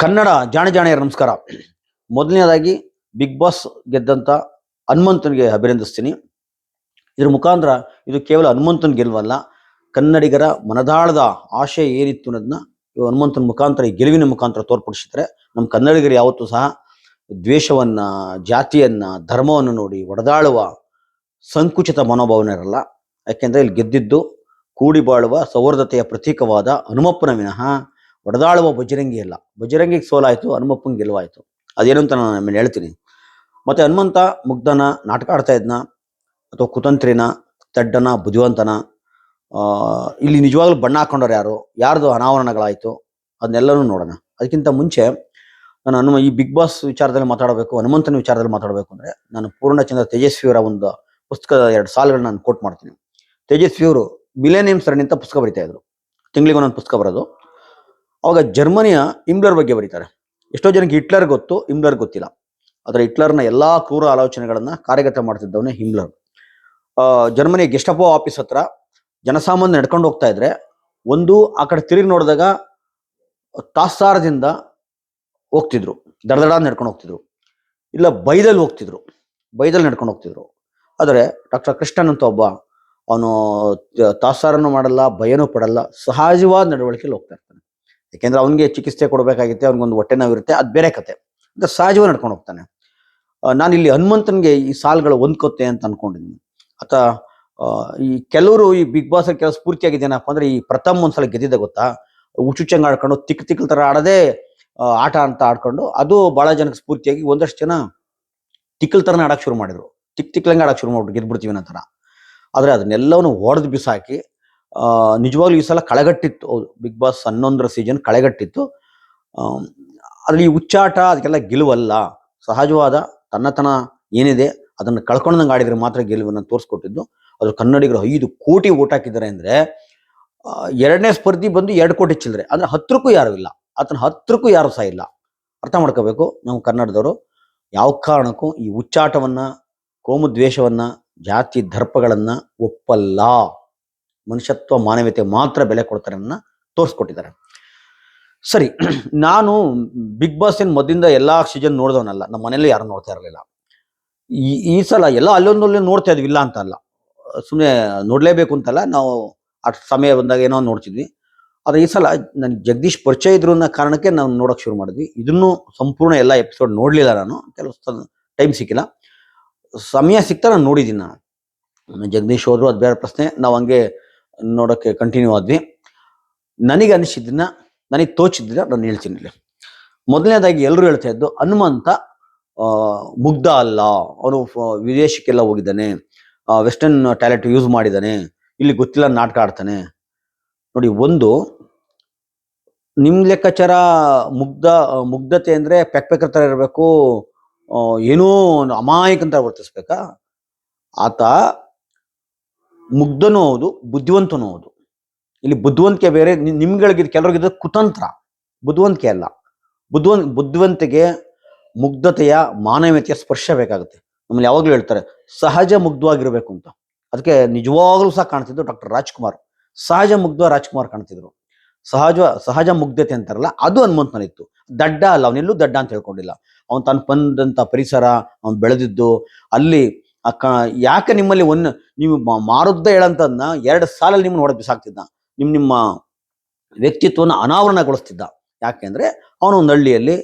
ಕನ್ನಡ ಜಾಣೆ ಜಾಣೆಯರ ನಮಸ್ಕಾರ. ಮೊದಲನೇದಾಗಿ ಬಿಗ್ ಬಾಸ್ ಗೆದ್ದಂತ ಹನುಮಂತನಿಗೆ ಅಭಿನಂದಿಸ್ತೀನಿ. ಇದ್ರ ಮುಖಾಂತರ ಇದು ಕೇವಲ ಹನುಮಂತನ ಗೆಲುವಲ್ಲ, ಕನ್ನಡಿಗರ ಮನದಾಳದ ಆಶಯ ಏನಿತ್ತು ಅನ್ನೋದನ್ನ ಹನುಮಂತನ ಮುಖಾಂತರ, ಈ ಗೆಲುವಿನ ಮುಖಾಂತರ ತೋರ್ಪಡಿಸಿದ್ರೆ ನಮ್ಮ ಕನ್ನಡಿಗರು ಯಾವತ್ತೂ ಸಹ ದ್ವೇಷವನ್ನ, ಜಾತಿಯನ್ನ, ಧರ್ಮವನ್ನು ನೋಡಿ ಒಡೆದಾಳುವ ಸಂಕುಚಿತ ಮನೋಭಾವನೆ ಇರಲ್ಲ. ಯಾಕೆಂದ್ರೆ ಇಲ್ಲಿ ಗೆದ್ದಿದ್ದು ಕೂಡಿ ಬಾಳುವ ಸೌಹಾರ್ದತೆಯ ಪ್ರತೀಕವಾದ ಹನುಮಪ್ಪನ ವಿನಃ. ಒಡೆದಾಳುವ ಬಜರಂಗಿ ಅಲ್ಲ. ಬಜರಂಗಿಗೆ ಸೋಲಾಯಿತು ಹನುಮಪ್ಪನ ಗೆಲುವಾಯಿತು. ಅದೇನು ಅಂತ ನಾನು ಆಮೇಲೆ ಹೇಳ್ತೀನಿ. ಮತ್ತೆ ಹನುಮಂತ, ಮುಗ್ಧನ, ನಾಟಕ ಆಡ್ತಾ ಇದ್ನ, ಅಥವಾ ಕುತಂತ್ರಿನ, ತಡ್ಡನ, ಬುದ್ಧಿವಂತನ ಇಲ್ಲಿ ನಿಜವಾಗ್ಲೂ ಬಣ್ಣ ಹಾಕೊಂಡವ್ರು ಯಾರು? ಯಾರ್ದು ಅನಾವರಣಗಳಾಯಿತು? ಅದನ್ನೆಲ್ಲನೂ ನೋಡೋಣ. ಅದಕ್ಕಿಂತ ಮುಂಚೆ ನಾನು ಹನುಮ, ಈ ಬಿಗ್ ಬಾಸ್ ವಿಚಾರದಲ್ಲಿ ಮಾತಾಡಬೇಕು, ಹನುಮಂತನ ವಿಚಾರದಲ್ಲಿ ಮಾತಾಡಬೇಕು ಅಂದ್ರೆ ನಾನು ಪೂರ್ಣಚಂದ್ರ ತೇಜಸ್ವಿಯವರ ಒಂದು ಪುಸ್ತಕದ ಎರಡು ಸಾಲುಗಳನ್ನ ನಾನು ಕೋಟ್ ಮಾಡ್ತೀನಿ. ತೇಜಸ್ವಿಯವರು ಮಿಲೇನಿಯಂ ಸರಣಿ ಅಂತ ಪುಸ್ತಕ ಬರಿತಾ ಇದ್ರು. ತಿಂಗಳಿಗೆ ಒಂದೊಂದು ಪುಸ್ತಕ ಬರೋದು. ಅವಾಗ ಜರ್ಮನಿಯ ಇಮ್ಲರ್ ಬಗ್ಗೆ ಬರೀತಾರೆ. ಎಷ್ಟೋ ಜನಕ್ಕೆ ಹಿಟ್ಲರ್ ಗೊತ್ತು, ಹಿಮ್ಲರ್ ಗೊತ್ತಿಲ್ಲ. ಆದರೆ ಹಿಟ್ಲರ್ನ ಎಲ್ಲ ಕ್ರೂರ ಆಲೋಚನೆಗಳನ್ನು ಕಾರ್ಯಗತ ಮಾಡ್ತಿದ್ದವನೇ ಹಿಮ್ಲರ್. ಜರ್ಮನಿಯ ಗೆಸ್ಟಪೋ ಆಫೀಸ್ ಹತ್ರ ಜನಸಾಮಾನ್ಯ ನಡ್ಕೊಂಡು ಹೋಗ್ತಾ ಇದ್ರೆ, ಒಂದು ಆ ಕಡೆ ತಿರುಗಿ ನೋಡಿದಾಗ ತಾಸಾರದಿಂದ ಹೋಗ್ತಿದ್ರು. ದಡದಡ ನಡ್ಕೊಂಡು ಹೋಗ್ತಿದ್ರು. ಇಲ್ಲ, ಬೈದಲ್ಲಿ ಹೋಗ್ತಿದ್ರು. ಬೈದಲ್ಲಿ ನಡ್ಕೊಂಡು ಹೋಗ್ತಿದ್ರು. ಆದರೆ ಡಾಕ್ಟರ್ ಕೃಷ್ಣನ್ ಅಂತ ಒಬ್ಬ, ಅವನು ತಾಸಾರನ್ನು ಮಾಡಲ್ಲ, ಭಯನೂ ಪಡಲ್ಲ, ಸಹಜವಾದ ನಡವಳಿಕೆಯಲ್ಲಿ ಹೋಗ್ತಾ ಇರ್ತಾನೆ. ಯಾಕೆಂದ್ರೆ ಅವನಿಗೆ ಚಿಕಿತ್ಸೆ ಕೊಡಬೇಕಾಗಿತ್ತೆ, ಅವ್ನಿಗೊಂದು ಹೊಟ್ಟೆ ನೋವಿರುತ್ತೆ ಅದು ಬೇರೆ ಕತೆ. ಅಂದ್ರೆ ಸಹಜವಾಗಿ ನಡ್ಕೊಂಡು ಹೋಗ್ತಾನೆ. ನಾನು ಇಲ್ಲಿ ಹನುಮಂತನಿಗೆ ಈ ಸಾಲ್ಗಳು ಹೊಂದ್ಕೊತ್ತೆ ಅಂತ ಅನ್ಕೊಂಡಿದ್ದೀನಿ. ಆತ ಈ ಕೆಲವರು ಈ ಬಿಗ್ ಬಾಸ್ ಕೆಲವು ಸ್ಫೂರ್ತಿಯಾಗಿದ್ದೇನಪ್ಪ ಅಂದ್ರೆ ಈ ಪ್ರಥಮ್ ಒಂದ್ಸಲ ಗೆದ್ದಿದ್ದೆ ಗೊತ್ತಾ? ಹುಚ್ಚುಚ್ಚಂಗೆ ಆಡ್ಕೊಂಡು ತಿಕ್ ತಿಕ್ಕಲ್ ತರ ಆಡದೆ ಆಟ ಅಂತ ಆಡ್ಕೊಂಡು ಅದು ಬಹಳ ಜನಕ್ಕೆ ಸ್ಫೂರ್ತಿಯಾಗಿ ಒಂದಷ್ಟು ಜನ ತಿಕ್ಕಲ್ ತರನ ಆಡಕ್ ಶುರು ಮಾಡಿದ್ರು. ತಿಕ್ ತಿಕ್ಲಂಗೆ ಆಡಕ್ ಶುರು ಮಾಡ್ಬಿಟ್ಟು ಗೆದ್ಬಿಡ್ತೀವಿ ಥರ ಆದ್ರೆ ಅದನ್ನೆಲ್ಲವನ್ನು ಹೊಡೆದು ಬಿಸಾಕಿ ನಿಜವಾಗ್ಲೂ ಈ ಸಲ ಕಳೆಗಟ್ಟಿತ್ತು. ಬಿಗ್ ಬಾಸ್ ಹನ್ನೊಂದರ ಸೀಸನ್ ಕಳೆಗಟ್ಟಿತ್ತು. ಅಲ್ಲಿ ಹುಚ್ಚಾಟ ಅದಕ್ಕೆಲ್ಲ ಗೆಲುವಲ್ಲ. ಸಹಜವಾದ, ತನ್ನತನ ಏನಿದೆ, ಅದನ್ನು ಕಳ್ಕೊಂಡಂಗೆ ಆಡಿದ್ರೆ ಮಾತ್ರ ಗೆಲುವನ್ನು ತೋರಿಸ್ಕೊಟ್ಟಿದ್ದು. ಅದು ಕನ್ನಡಿಗರು ಐದು ಕೋಟಿ ಓಟ್ ಹಾಕಿದ್ದಾರೆ ಅಂದ್ರೆ ಎರಡನೇ ಸ್ಪರ್ಧಿ ಬಂದು ಎರಡು ಕೋಟಿ ಚಿಲ್ಲರೆ. ಅಂದ್ರೆ ಹತ್ರಕ್ಕೂ ಯಾರು ಇಲ್ಲ. ಆತನ ಹತ್ರಕ್ಕೂ ಯಾರು ಸಹ ಇಲ್ಲ. ಅರ್ಥ ಮಾಡ್ಕೋಬೇಕು, ನಾವು ಕನ್ನಡದವರು. ಯಾವ ಕಾರಣಕ್ಕೂ ಈ ಹುಚ್ಚಾಟವನ್ನ, ಕೋಮು ದ್ವೇಷವನ್ನು, ಜಾತಿ ದರ್ಪಗಳನ್ನು ಒಪ್ಪಲ್ಲ. ಮನುಷ್ಯತ್ವ ಮಾನವೀಯತೆ ಮಾತ್ರ ಬೆಲೆ ಕೊಡ್ತಾರೆ ಅನ್ನೋದನ್ನ ತೋರಿಸ್ಕೊಟ್ಟಿದ್ದಾರೆ. ಸರಿ, ನಾನು ಬಿಗ್ ಬಾಸ್ ಏನು ಮೊದಲಿಂದ ಎಲ್ಲ ಸೀಸನ್ ನೋಡಿದವನಲ್ಲ, ನಮ್ಮ ಮನೇಲಿ ಯಾರು ನೋಡ್ತಾ ಇರಲಿಲ್ಲ. ಈ ಈ ಸಲ ಎಲ್ಲ ಅಲ್ಲೊಂದಲ್ಲಿ ನೋಡ್ತಾ ಇದ್ವಿ, ಇಲ್ಲ ಅಂತ ಅಲ್ಲ ಸುಮ್ಮನೆ ನೋಡಲೇಬೇಕು ಅಂತಲ್ಲ, ನಾವು ಆ ಸಮಯ ಬಂದಾಗ ಏನೋ ನೋಡ್ತಿದ್ವಿ. ಆದರೆ ಈ ಸಲ ನನಗೆ ಜಗದೀಶ್ ಪರಿಚಯ ಇದ್ರು ಅನ್ನೋ ಕಾರಣಕ್ಕೆ ನಾವು ನೋಡೋಕೆ ಶುರು ಮಾಡಿದ್ವಿ. ಇದನ್ನು ಸಂಪೂರ್ಣ ಎಲ್ಲ ಎಪಿಸೋಡ್ ನೋಡಲಿಲ್ಲ ನಾನು, ಕೆಲವು ಟೈಮ್ ಸಿಕ್ಕಿಲ್ಲ. ಸಮಯ ಸಿಗ್ತಾ ನಾನು ನೋಡಿದ್ದೀನಿ ನಾನು. ಜಗದೀಶ್ ಹೋದ್ರು, ಅದು ಬೇರೆ ಪ್ರಶ್ನೆ. ನಾವು ಹಂಗೆ ನೋಡೋಕ್ಕೆ ಕಂಟಿನ್ಯೂ ಆದ್ವಿ. ನನಗೆ ಅನಿಸಿದ್ದನ್ನ, ನನಗೆ ತೋಚಿದ್ದನ್ನ ನಾನು ಹೇಳ್ತೀನಿ ಇಲ್ಲಿ. ಮೊದಲನೇದಾಗಿ ಎಲ್ಲರೂ ಹೇಳ್ತಾ ಇದ್ದು, ಹನುಮಂತ ಮುಗ್ಧ ಅಲ್ಲ. ಅವನು ವಿದೇಶಕ್ಕೆಲ್ಲ ಹೋಗಿದ್ದಾನೆ. ವೆಸ್ಟರ್ನ್ ಟ್ಯಾಲೆಂಟ್ ಯೂಸ್ ಮಾಡಿದ್ದಾನೆ. ಇಲ್ಲಿ ಗೊತ್ತಿಲ್ಲ, ನಾಟಕ ಆಡ್ತಾನೆ. ನೋಡಿ, ಒಂದು, ನಿಮ್ ಲೆಕ್ಕಾಚಾರ ಮುಗ್ಧ, ಮುಗ್ಧತೆ ಅಂದ್ರೆ ಪೆಕ್ ಪೆಕ್ಕರ್ ತರ ಇರಬೇಕು ಏನೋ ಒಂದು ಅಮಾಯಕಂತ ವರ್ತಿಸ್ಬೇಕಾ? ಆತ ಮುಗ್ಧನೂ ಹೌದು, ಬುದ್ಧಿವಂತನೂ ಹೌದು. ಇಲ್ಲಿ ಬುದ್ಧಿವಂತಿಕೆ ಬೇರೆ, ನಿ- ನಿಮ್ಗಳಿಗಿದ್ ಕೆಲವ್ರಿಗಿದ್ರೆ ಕುತಂತ್ರ. ಬುದ್ಧಿವಂತಿಕೆ ಅಲ್ಲ. ಬುದ್ಧಿವಂತ ಬುದ್ಧಿವಂತಿಗೆ ಮುಗ್ಧತೆಯ, ಮಾನವೀಯತೆಯ ಸ್ಪರ್ಶ ಬೇಕಾಗುತ್ತೆ. ನಮ್ಮಲ್ಲಿ ಯಾವಾಗಲೂ ಹೇಳ್ತಾರೆ, ಸಹಜ ಮುಗ್ಧವಾಗಿರ್ಬೇಕು ಅಂತ. ಅದಕ್ಕೆ ನಿಜವಾಗ್ಲೂ ಸಹ ಕಾಣ್ತಿದ್ರು ಡಾಕ್ಟರ್ ರಾಜ್ಕುಮಾರ್. ಸಹಜ ಮುಗ್ಧ ರಾಜ್ಕುಮಾರ್ ಕಾಣ್ತಿದ್ರು. ಸಹಜ ಸಹಜ ಮುಗ್ಧತೆ ಅಂತಾರಲ್ಲ, ಅದು ಹನುಮಂತನಲ್ಲಿತ್ತು. ದಡ್ಡ ಅಲ್ಲ ಅವನೆಲ್ಲೂ ದಡ್ಡ ಅಂತ ಹೇಳ್ಕೊಂಡಿಲ್ಲ. ಅವನು ತಾನು ಬಂದಂಥ ಪರಿಸರ, ಅವ್ನು ಬೆಳೆದಿದ್ದು, ಅಲ್ಲಿ ಅಕ್ಕ, ಯಾಕೆ ನಿಮ್ಮಲ್ಲಿ ಒಂದು ನೀವು ಮಾರುದ್ದ ಹೇಳಂತದ್ನ ಎರಡು ಸಾಲಲ್ಲಿ ನಿಮ್ಮನ್ನು ಹೊಡೆದು ಬಿಸಾಕ್ತಿದ್ದ. ನಿಮ್ಮ ನಿಮ್ಮ ವ್ಯಕ್ತಿತ್ವನ ಅನಾವರಣಗೊಳಿಸ್ತಿದ್ದ. ಯಾಕೆಂದ್ರೆ ಅವನು ಒಂದು ಹಳ್ಳಿಯಲ್ಲಿ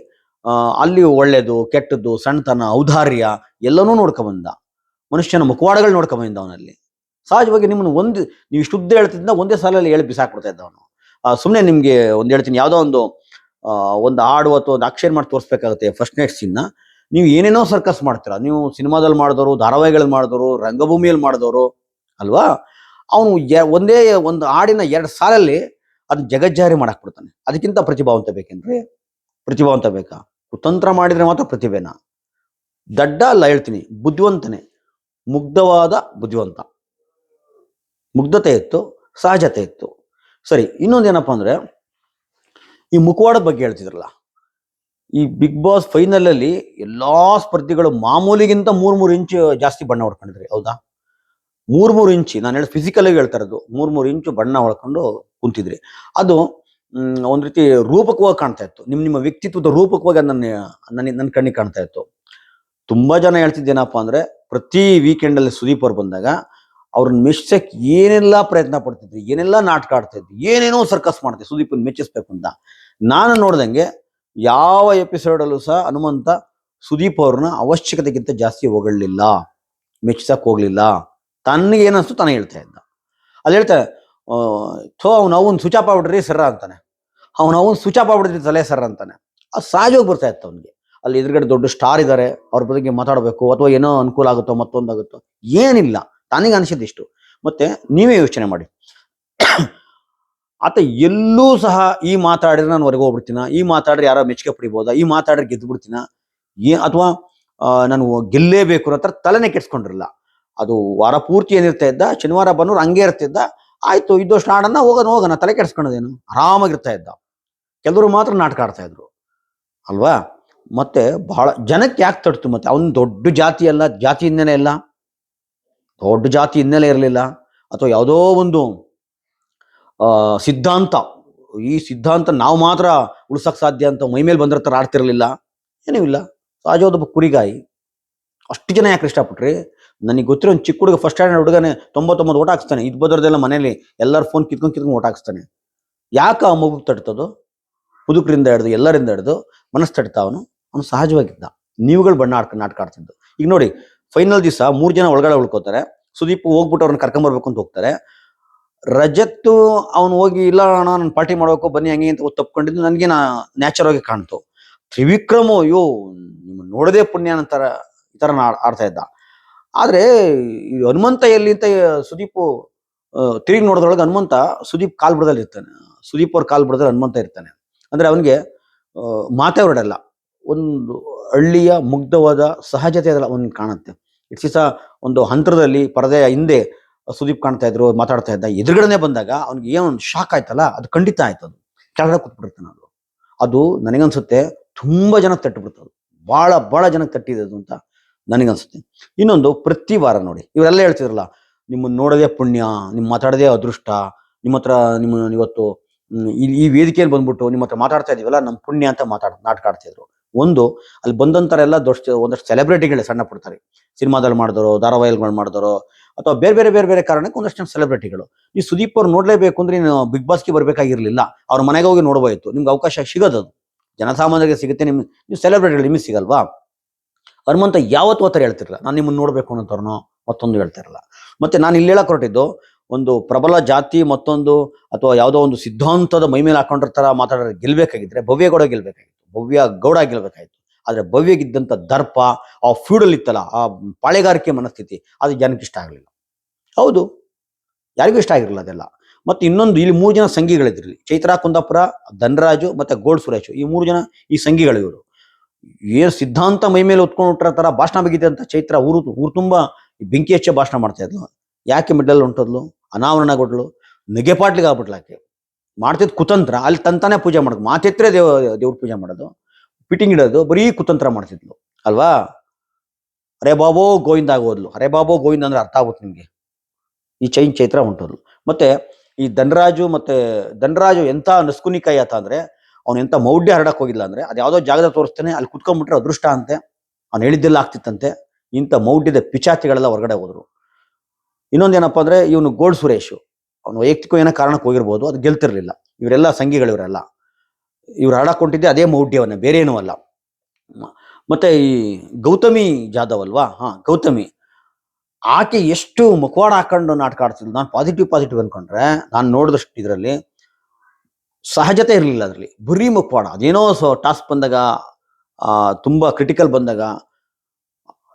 ಅಲ್ಲಿ ಒಳ್ಳೆಯದು ಕೆಟ್ಟದ್ದು, ಸಣ್ಣತನ, ಔದಾರ್ಯ ಎಲ್ಲನೂ ನೋಡ್ಕೊಂಬಂದ. ಮನುಷ್ಯನ ಮುಖವಾಡಗಳು ನೋಡ್ಕೊಂಬಂದ ಅವನಲ್ಲಿ. ಸಹಜವಾಗಿ ನಿಮ್ಮನ್ನು ಒಂದು, ನೀವು ಶುದ್ಧ ಹೇಳ್ತಿದ್ದ ಒಂದೇ ಸಾಲಲ್ಲಿ ಹೇಳಿ ಬಿಸಾಕ್ಬಿಡ್ತಾ ಇದ್ದ ಅವನು. ಸುಮ್ಮನೆ ನಿಮಗೆ ಒಂದು ಹೇಳ್ತೀನಿ, ಯಾವುದೋ ಒಂದು ಒಂದು ಹಾಡು ಅಥವಾ ಒಂದು ಅಕ್ಷರ ಮಾಡಿ ತೋರಿಸ್ಬೇಕಾಗುತ್ತೆ ಫಸ್ಟ್ ನೈಟ್ ಸೀನ್ನ ನೀವು ಏನೇನೋ ಸರ್ಕಸ್ ಮಾಡ್ತೀರಾ. ನೀವು ಸಿನಿಮಾದಲ್ಲಿ ಮಾಡಿದವರು ಧಾರಾವಾಹಿಗಳಲ್ಲಿ ಮಾಡಿದವರು ರಂಗಭೂಮಿಯಲ್ಲಿ ಮಾಡಿದವರು ಅಲ್ವಾ? ಅವನು ಒಂದೇ ಒಂದು ಹಾಡಿನ ಎರಡು ಸಾಲಲ್ಲಿ ಅದನ್ನ ಜಗಜ್ಜಾರಿ ಮಾಡಕ್ ಬಿಡ್ತಾನೆ. ಅದಕ್ಕಿಂತ ಪ್ರತಿಭಾವಂತ ಬೇಕೇನ್ರಿ? ಪ್ರತಿಭಾವಂತ ಬೇಕಾ? ಕುತಂತ್ರ ಮಾಡಿದ್ರೆ ಮಾತ್ರ ಪ್ರತಿಭೆನ? ದಡ್ಡ ಅಲ್ಲ, ಹೇಳ್ತೀನಿ. ಬುದ್ಧಿವಂತನೇ. ಮುಗ್ಧವಾದ ಬುದ್ಧಿವಂತ. ಮುಗ್ಧತೆ ಇತ್ತು, ಸಹಜತೆ ಇತ್ತು. ಸರಿ, ಇನ್ನೊಂದೇನಪ್ಪ ಅಂದ್ರೆ, ಈ ಮುಖವಾಡದ ಬಗ್ಗೆ ಹೇಳ್ತಿದ್ರಲ್ಲ. ಈ ಬಿಗ್ ಬಾಸ್ ಫೈನಲ್ ಅಲ್ಲಿ ಎಲ್ಲಾ ಸ್ಪರ್ಧಿಗಳು ಮಾಮೂಲಿಗಿಂತ ಮೂರ್ ಮೂರ್ ಇಂಚು ಜಾಸ್ತಿ ಬಣ್ಣ ಹೊಡ್ಕೊಂಡಿದ್ರಿ ಹೌದಾ? ಮೂರ್ ಮೂರ್ ಇಂಚು ನಾನು ಹೇಳಿ ಫಿಸಿಕಲ್ ಆಗಿ ಹೇಳ್ತಾ ಇರೋದು ಮೂರ್ ಮೂರ್ ಇಂಚು ಬಣ್ಣ ಹೊಡ್ಕೊಂಡು ಕುಂತಿದ್ರಿ. ಅದು ಒಂದು ರೀತಿ ರೂಪಕವಾಗಿ ಕಾಣ್ತಾ ಇತ್ತು. ನಿಮ್, ನಿಮ್ಮ ವ್ಯಕ್ತಿತ್ವದ ರೂಪಕವಾಗಿ ನನ್ನ ನನ್ನ ನನ್ನ ಕಣ್ಣಿಗೆ ಕಾಣ್ತಾ ಇತ್ತು. ತುಂಬಾ ಜನ ಹೇಳ್ತಿದ್ದೇನಪ್ಪ ಅಂದ್ರೆ, ಪ್ರತಿ ವೀಕೆಂಡ್ ಅಲ್ಲಿ ಸುದೀಪ್ ಅವ್ರು ಬಂದಾಗ ಅವ್ರನ್ನ ಮೆಚ್ಚಕ್ಕೆ ಏನೆಲ್ಲ ಪ್ರಯತ್ನ ಪಡ್ತಿದ್ರು, ಏನೆಲ್ಲ ನಾಟಕ ಆಡ್ತಾ ಇದ್ರು ಏನೇನೋ ಸರ್ಕಸ್ ಮಾಡ್ತಿದ್ರು, ಸುದೀಪನ್ ಮೆಚ್ಚಿಸ್ಬೇಕು ಅಂತ. ನಾನು ನೋಡ್ದಂಗೆ ಯಾವ ಎಪಿಸೋಡಲ್ಲೂ ಸಹ ಹನುಮಂತ ಸುದೀಪ್ ಅವ್ರನ್ನ ಅವಶ್ಯಕತೆಗಿಂತ ಜಾಸ್ತಿ ಹೊಗಳಲಿಲ್ಲ. ಮೆಚ್ಚಿಸಕ್ ಹೋಗ್ಲಿಲ್ಲ. ತನಗೆ ಏನನ್ಸ್ತು ತಾನೇ ಹೇಳ್ತಾ ಇದ್ದ. ಅಲ್ಲಿ ಹೇಳ್ತಾರೆ ಥೋ, ಅವ್ನು ಅವನ್ ಸುಚಾಪ ಆಗ್ಬಿಡ್ರಿ ಸರ ಅಂತಾನೆ. ಅವ್ನು ಅವನ್ ಸುಚಾಪ ಆಗ್ಬಿಡ್ರಿ ತಲೆ ಸರ್ ಅಂತಾನೆ. ಅದು ಸಹಜವಾಗಿ ಬರ್ತಾ ಇತ್ತು ಅವನಿಗೆ. ಅಲ್ಲಿ ಎದುರುಗಡೆ ದೊಡ್ಡ ಸ್ಟಾರ್ ಇದ್ದಾರೆ ಅವ್ರ ಬಗ್ಗೆ ಮಾತಾಡಬೇಕು, ಅಥವಾ ಏನೋ ಅನುಕೂಲ ಆಗುತ್ತೋ, ಮತ್ತೊಂದಾಗುತ್ತೋ, ಏನಿಲ್ಲ. ತನಿಗೆ ಅನಿಸಿದ್ದಿಷ್ಟು ಮತ್ತೆ ನೀವೇ ಯೋಚನೆ ಮಾಡಿ. ಆತ ಎಲ್ಲೂ ಸಹ ಈ ಮಾತಾಡಿದ್ರೆ ನಾನು ಹೊರಗೆ ಹೋಗ್ಬಿಡ್ತೀನ? ಈ ಮಾತಾಡಿದ್ರೆ ಯಾರೋ ಮೆಚ್ಚುಗೆ ಪಡಿಬೋದಾ? ಈ ಮಾತಾಡಿದ್ರೆ ಗೆದ್ದು ಬಿಡ್ತೀನ ಏ, ಅಥವಾ ನಾನು ಗೆಲ್ಲೇಬೇಕು ಅನ್ನೋ ಥರ ತಲೆನೇ ಕೆಡ್ಸ್ಕೊಂಡಿರಲ್ಲ. ಅದು ವಾರ ಪೂರ್ತಿ ಏನಿರ್ತಾ ಇದ್ದ, ಶನಿವಾರ ಬನ್ನೂರು ಹಂಗೆ ಇರ್ತಿದ್ದ ಆಯ್ತು, ಇದ್ದಷ್ಟು ಆಡನ್ನ ಹೋಗೋಣ ಹೋಗೋಣ, ತಲೆ ಕೆಡ್ಸ್ಕೊಳ್ಳೋದೇನು ಆರಾಮಾಗಿರ್ತಾ ಇದ್ದ. ಕೆಲವರು ಮಾತ್ರ ನಾಟಕ ಆಡ್ತಾ ಇದ್ರು. ಅಲ್ವಾ? ಮತ್ತೆ ಬಹಳ, ಜನಕ್ಕೆ ಯಾಕೆ ತಡ್ತು ಮತ್ತೆ? ಅವನು ದೊಡ್ಡ ಜಾತಿ ಅಲ್ಲ, ಜಾತಿ ಹಿನ್ನೆಲೆ ಇಲ್ಲ. ದೊಡ್ಡ ಜಾತಿ ಹಿನ್ನೆಲೆ ಇರಲಿಲ್ಲ. ಅಥವಾ ಯಾವುದೋ ಒಂದು ಸಿದ್ಧಾಂತ. ಈ ಸಿದ್ಧಾಂತ ನಾವು ಮಾತ್ರ ಉಳ್ಸಕ್ಕೆ ಸಾಧ್ಯ ಅಂತ ಮೈ ಮೇಲೆ ಬಂದ್ರ ತರ ಆಡ್ತಿರಲಿಲ್ಲ. ಏನೂ ಇಲ್ಲ. ಸಹಜವಾದ ಕುರಿಗಾಯಿ. ಅಷ್ಟು ಜನ ಯಾಕೆ ಇಷ್ಟಪಟ್ರಿ? ನನಗೆ ಗೊತ್ತಿರೋ ಒಂದು ಚಿಕ್ಕ ಹುಡುಗ ಫಸ್ಟ್ ಸ್ಟ್ಯಾಂಡರ್ಡ್ ಹುಡುಗನೇ ತೊಂಬತ್ತೊಂಬತ್ತು ಓಟ ಹಾಕ್ಸ್ತಾನೆ. ಇದು ಬದರ್ದೆಲ್ಲ ಮನೇಲಿ ಎಲ್ಲರೂ ಫೋನ್ ಕಿತ್ಕೊಂಡು ಕಿತ್ಕೊಂಡು ಓಟ ಹಾಕ್ಸ್ತಾನೆ. ಯಾಕೆ ಆ ಮಗು ತಡ್ತದು? ಮುದುಕರಿಂದ ಹಿಡ್ದು, ಎಲ್ಲರಿಂದ ಹಿಡ್ದು ಮನಸ್ಸು ತಡ್ತಾ ಅವನು. ಅವನು ಸಹಜವಾಗಿದ್ದ. ನೀವುಗಳು ಬಣ್ಣ ಆಡ್ಕೊಂಡು ನಾಟಕ ಈಗ ನೋಡಿ ಫೈನಲ್ ದಿವಸ ಮೂರು ಜನ ಒಳಗಡೆ ಉಳ್ಕೋತಾರೆ. ಸುದೀಪ್ ಹೋಗ್ಬಿಟ್ಟು ಅವ್ರನ್ನ ಕರ್ಕೊಂಬರ್ಬೇಕು ಅಂತ ಹೋಗ್ತಾರೆ. ರಜತ್ತು ಅವನು ಹೋಗಿ, ಇಲ್ಲ ಅಣ್ಣ, ನಾನು ಪಾರ್ಟಿ ಮಾಡ್ಬೇಕು, ಬನ್ನಿ ಹಂಗೆ ಅಂತ ತಪ್ಕೊಂಡಿದ್ದು ನನಗೆ ನಾ ನ್ಯಾಚುರಲ್ ಆಗಿ ಕಾಣ್ತು. ತ್ರಿವಿಕ್ರಮ್, ಅಯ್ಯೋ ನಿಮ್ಮ ನೋಡದೆ ಪುಣ್ಯ ಅಂತಾರ ಈ ಥರ ಆಡ್ತಾ ಇದ್ದ. ಆದರೆ ಹನುಮಂತ ಎಲ್ಲಿ ಅಂತ, ಸುದೀಪ್ ತಿರುಗಿ ನೋಡಿದ್ರೊಳಗೆ ಹನುಮಂತ ಸುದೀಪ್ ಕಾಲ್ ಬುಡದಲ್ಲಿ ಇರ್ತಾನೆ. ಸುದೀಪ್ ಅವ್ರ ಕಾಲ್ ಬುಡದಲ್ಲಿ ಹನುಮಂತ ಇರ್ತಾನೆ. ಅಂದರೆ ಅವನಿಗೆ ಮಾತೇ ಹೊರಡಲ್ಲ. ಒಂದು ಹಳ್ಳಿಯ ಮುಗ್ಧವಾದ ಸಹಜತೆ ಅದಲ್ಲ ಅವನಿಗೆ ಕಾಣುತ್ತೆ. ಇಟ್ಸ್ ಇಸ್ ಒಂದು ಹಂತ್ರದಲ್ಲಿ ಪರದೆಯ ಹಿಂದೆ ಸುದೀಪ್ ಕಾಣ್ತಾ ಇದ್ರು, ಮಾತಾಡ್ತಾ ಇದ್ದ, ಎದುರುಗಡೆನೆ ಬಂದಾಗ ಅವ್ನಿಗೆ ಏನೋ ಒಂದು ಶಾಕ್ ಆಯ್ತಲ್ಲ, ಅದು ಖಂಡಿತ ಆಯ್ತು ಅದು. ಕೆಳಗಡೆ ಕೂತ್ಬಿಡ್ತಾನೆ ಅದು. ಅದು ನನಗನ್ಸುತ್ತೆ ತುಂಬಾ ಜನ ತಟ್ಟಿಬಿಡ್ತದೆ ಬಹಳ ಬಹಳ ಜನಕ್ಕೆ ತಟ್ಟಿದೆ ಅದು ಅಂತ ನನಗನ್ಸುತ್ತೆ. ಇನ್ನೊಂದು ಪ್ರತಿ ವಾರ ನೋಡಿ, ಇವರೆಲ್ಲ ಹೇಳ್ತಿದ್ರಲ್ಲ ನಿಮ್ಮನ್ನ ನೋಡೋದೇ ಪುಣ್ಯ, ನಿಮ್ಮ ಮಾತಾಡೋದೇ ಅದೃಷ್ಟ, ನಿಮ್ಮ ಹತ್ರ ನಿಮ್ಮ ಇವತ್ತು ಈ ವೇದಿಕೆಯಲ್ಲಿ ಬಂದ್ಬಿಟ್ಟು ನಿಮ್ಮ ಹತ್ರ ಮಾತಾಡ್ತಾ ಇದೀವಲ್ಲ, ನಮ್ಮ ಪುಣ್ಯ ಅಂತ ಮಾತಾಡ್, ನಾಟಕ ಆಡ್ತಿದ್ರು. ಒಂದು, ಅಲ್ಲಿ ಬಂದಂತರೆಲ್ಲ ದೊಡ್ಡ, ಒಂದಷ್ಟು ಸೆಲೆಬ್ರಿಟಿಗಳೇ ಸಣ್ಣ ಪಡ್ತಾರೆ ಸಿನಿಮಾದಲ್ಲಿ ಮಾಡಿದವರು ಧಾರಾವಾಹಿಗಳು ಮಾಡಿದವರು ಅಥವಾ ಬೇರೆ ಬೇರೆ ಬೇರೆ ಬೇರೆ ಕಾರಣಕ್ಕೆ ಒಂದಷ್ಟು ಸೆಲೆಬ್ರಿಟಿಗಳು ಈ ಸುದೀಪ್ ಅವ್ರು ನೋಡಲೇಬೇಕು ಅಂದ್ರೆ ನೀನು ಬಿಗ್ ಬಾಸ್ಗೆ ಬರಬೇಕಾಗಿರಲಿಲ್ಲ. ಅವ್ರ ಮನೆಗೆ ಹೋಗಿ ನೋಡ್ಬೋಯ್ತು. ನಿಮ್ಗೆ ಅವಕಾಶ ಸಿಗೋದದು. ಜನಸಾಮಾನ್ಯರಿಗೆ ಸಿಗುತ್ತೆ. ನಿಮ್, ನೀವು ಸೆಲೆಬ್ರಿಟಿಗಳು ನಿಮಗೆ ಸಿಗಲ್ವಾ? ಹನುಮಂತ ಯಾವತ್ತೂ ಆ ಥರ ಹೇಳ್ತಿರಲ್ಲ ನಾನು ನಿಮ್ಮನ್ನು ನೋಡಬೇಕು ಅನ್ನೋಂಥವ್ರನ್ನೋ ಮತ್ತೊಂದು ಹೇಳ್ತಿರಲ್ಲ ಮತ್ತೆ ನಾನು ಇಲ್ಲಿ ಹೇಳಕ್ ಹೊರಟಿದ್ದು, ಒಂದು ಪ್ರಬಲ ಜಾತಿ ಮತ್ತೊಂದು ಅಥವಾ ಯಾವುದೋ ಒಂದು ಸಿದ್ಧಾಂತದ ಮೈ ಮೇಲೆ ಹಾಕೊಂಡಿರ್ತಾರ ಮಾತಾಡೋ ಗೆಲ್ಬೇಕಾಗಿದ್ರೆ ಭವ್ಯ ಗೌಡ ಗೆಲ್ಬೇಕಾಗಿತ್ತು. ಭವ್ಯ ಗೌಡ ಗೆಲ್ಬೇಕಾಗಿತ್ತು. ಆದ್ರೆ ಭವ್ಯಗಿದ್ದಂಥ ದರ್ಪ ಆ ಫ್ಯೂಡಲ್ ಇತ್ತಲ್ಲ ಆ ಪಾಳೆಗಾರಿಕೆ ಮನಸ್ಥಿತಿ, ಅದು ಜನಕ್ಕೆ ಇಷ್ಟ ಆಗಲಿಲ್ಲ. ಹೌದು. ಯಾರಿಗೂ ಇಷ್ಟ ಆಗಿರಲಿಲ್ಲ ಅದೆಲ್ಲ. ಮತ್ತೆ ಇನ್ನೊಂದು, ಇಲ್ಲಿ ಮೂರು ಜನ ಸಂಘಿಗಳಿದ್ರಿ ಚೈತ್ರಾ ಕುಂದಾಪುರ, ಧನರಾಜು ಮತ್ತೆ ಗೋಲ್ಡ್ ಸುರೇಶ್. ಈ ಮೂರು ಜನ ಈ ಸಂಘಿಗಳು ಇವರು. ಏನು ಸಿದ್ಧಾಂತ ಮೈ ಮೇಲೆ ಹೊತ್ಕೊಂಡು ಹುಟ್ಟಿರೋ ತರ ಭಾಷಣ ಬಗ್ಗೆ ಅಂತ ಚೈತ್ರ ಊರು ಊರು ತುಂಬ ಬೆಂಕಿ ಹೆಚ್ಚೆ ಭಾಷಣ ಮಾಡ್ತಾ ಇದ್ಲು. ಯಾಕೆ ಮೆಡಲ್ ಹೊಂಟದ್ಲು? ಅನಾವರಣಗೊಡ್ಲು ನೆಗೆಪಾಟ್ಲಿಗೆ ಆಗ್ಬಿಟ್ಲು ಆಗ್ಬಿಟ್ಲಾಕೆ ಮಾಡ್ತಿದ್ ಕುತಂತ್ರ. ಅಲ್ಲಿ ತಂತಾನೆ ಪೂಜೆ ಮಾಡೋದು ಮಾತೆತ್ತರೆ ದೇವ, ದೇವ್ರ ಪೂಜೆ ಮಾಡೋದು. ಫಿಟ್ಟಿಂಗ್ ಇಡೋದು ಬರೀ ಕುತಂತ್ರ ಮಾಡ್ತಿದ್ಲು. ಅಲ್ವಾ? ಅರೆ ಬಾಬೋ, ಗೋವಿಂದ ಆಗೋದ್ಲು. ಅರೆ ಬಾಬೋ, ಗೋವಿಂದ ಅಂದ್ರೆ ಅರ್ಥ ಆಗುತ್ತೆ ನಿಮಗೆ. ಈ ಚೈನ್ ಚೈತ್ರ ಹೊಂಟೋದ್ಲು. ಮತ್ತೆ ಈ ಧನರಾಜು ಮತ್ತೆ ಧನರಾಜು ಎಂತ ನಸ್ಕುನಿಕಾಯಿ ಆತ ಅಂದ್ರೆ, ಅವ್ನು ಎಂತ ಮೌಢ್ಯ ಹರಡಕ್ ಹೋಗಿಲ್ಲ ಅಂದ್ರೆ, ಅದು ಯಾವುದೋ ಜಾಗದ ತೋರಿಸ್ತಾನೆ, ಅಲ್ಲಿ ಕುತ್ಕೊಂಡ್ಬಿಟ್ರೆ ಅದೃಷ್ಟ ಅಂತೆ. ಅವ್ನು ಹೇಳಿದ್ದೆಲ್ಲ ಆಗ್ತಿತ್ತಂತೆ. ಇಂಥ ಮೌಢ್ಯದ ಪಿಚಾತಿಗಳೆಲ್ಲ ಹೊರಗಡೆ ಹೋದ್ರು. ಇನ್ನೊಂದೇನಪ್ಪ ಅಂದ್ರೆ, ಇವನು ಗೋಲ್ಡ್ ಸುರೇಶು. ಅವನು ವೈಯಕ್ತಿಕ ಏನೋ ಕಾರಣಕ್ಕೆ ಹೋಗಿರ್ಬೋದು, ಅದು ಗೆಲ್ತಿರ್ಲಿಲ್ಲ. ಇವರೆಲ್ಲ ಸಂಘಿಗಳು ಇವರೆಲ್ಲ ಇವ್ರು ಆಡಾಕೊಂಡಿದ್ದೆ ಅದೇ ಮೌಢ್ಯವನ್ನು ಬೇರೆ ಏನೂ ಅಲ್ಲ. ಮತ್ತು ಈ ಗೌತಮಿ ಜಾಧವ್ ಅಲ್ವಾ ಹಾ, ಗೌತಮಿ. ಆಕೆ ಎಷ್ಟು ಮುಖವಾಡ ಹಾಕೊಂಡು ನಾಟಕ ಆಡ್ತಿದ್ಲು. ನಾನು ಪಾಸಿಟಿವ್ ಪಾಸಿಟಿವ್ ಅನ್ಕೊಂಡ್ರೆ, ನಾನು ನೋಡಿದಷ್ಟು ಇದರಲ್ಲಿ ಸಹಜತೆ ಇರಲಿಲ್ಲ ಅದರಲ್ಲಿ. ಬುರಿ ಮುಖವಾಡ. ಅದೇನೋ ಸೊ ಟಾಸ್ಕ್ ಬಂದಾಗ ತುಂಬ ಕ್ರಿಟಿಕಲ್ ಬಂದಾಗ,